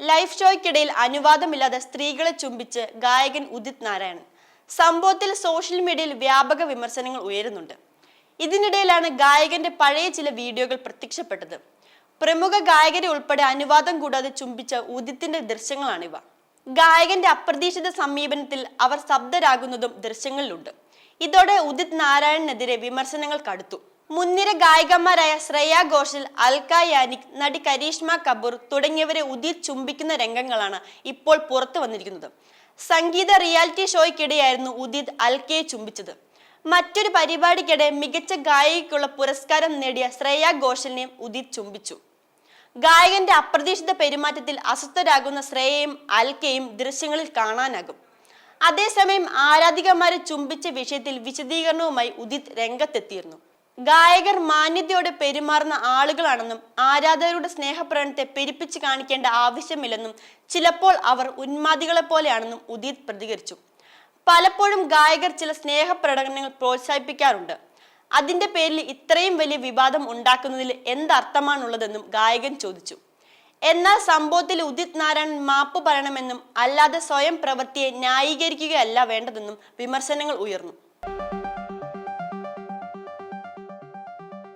Life ഷോയ്ക്കിടയിൽ അനുവാദമില്ലാതെ സ്ത്രീകളെ ചുംബിച്ച് ഗായകൻ ഉദിത് നാരായണൻ. സംഭവത്തിൽ സോഷ്യൽ മീഡിയയിൽ വ്യാപക വിമർശനങ്ങൾ ഉയരുന്നുണ്ട്. ഇതിനിടയിലാണ് ഗായകന്റെ പഴയ ചില വീഡിയോകൾ പ്രത്യക്ഷപ്പെട്ടത്. പ്രമുഖ ഗായകരെ ഉൾപ്പെടെ അനുവാദം കൂടാതെ ചുംബിച്ച ഉദിത്തിന്റെ ദൃശ്യങ്ങളാണിവ. ഗായകന്റെ അപ്രതീക്ഷിത സമീപനത്തിൽ അവർ ശബ്ദരാകുന്നതും ദൃശ്യങ്ങളിലുണ്ട്. ഇതോടെ ഉദിത് നാരായണനെതിരെ വിമർശനങ്ങൾ കടുത്തു. മുൻനിര ഗായികമാരായ ശ്രേയ ഘോഷൽ അൽക്ക യാനിക് നടി കരീഷ്മ കപൂർ തുടങ്ങിയവരെ ഉതിർ ചുംബിക്കുന്ന രംഗങ്ങളാണ് ഇപ്പോൾ പുറത്തു വന്നിരിക്കുന്നത്. സംഗീത റിയാലിറ്റി ഷോയ്ക്കിടെയായിരുന്നു ഉദിത് അൽക്കയെ ചുംബിച്ചത്. മറ്റൊരു പരിപാടിക്കിടെ മികച്ച ഗായികയ്ക്കുള്ള പുരസ്കാരം നേടിയ ശ്രേയ ഘോഷലിനെയും ഉദിത് ചുംബിച്ചു. ഗായകന്റെ അപ്രതീക്ഷിത പെരുമാറ്റത്തിൽ അസ്വസ്ഥരാകുന്ന ശ്രേയയും അൽക്കയും ദൃശ്യങ്ങളിൽ കാണാനാകും. അതേസമയം ആരാധികമാരെ ചുംബിച്ച വിഷയത്തിൽ വിശദീകരണവുമായി ഉദിത് രംഗത്തെത്തിയിരുന്നു. ഗായകർ മാന്യതയോടെ പെരുമാറുന്ന ആളുകളാണെന്നും ആരാധകരുടെ സ്നേഹപ്രകടനത്തെ പെരുപ്പിച്ച് കാണിക്കേണ്ട ആവശ്യമില്ലെന്നും ചിലപ്പോൾ അവർ ഉന്മാദികളെ പോലെയാണെന്നും ഉദിത് പ്രതികരിച്ചു. പലപ്പോഴും ഗായകർ ചില സ്നേഹപ്രകടനങ്ങൾ പ്രോത്സാഹിപ്പിക്കാറുണ്ട്. അതിന്റെ പേരിൽ ഇത്രയും വലിയ വിവാദം ഉണ്ടാക്കുന്നതിൽ എന്തർത്ഥമാണുള്ളതെന്നും ഗായകൻ ചോദിച്ചു. എന്നാൽ സംഭവത്തിൽ ഉദിത് നാരായണൻ മാപ്പ് പറയണമെന്നും അല്ലാതെ സ്വയം പ്രവൃത്തിയെ ന്യായീകരിക്കുകയല്ല വേണ്ടതെന്നും വിമർശനങ്ങൾ ഉയർന്നു.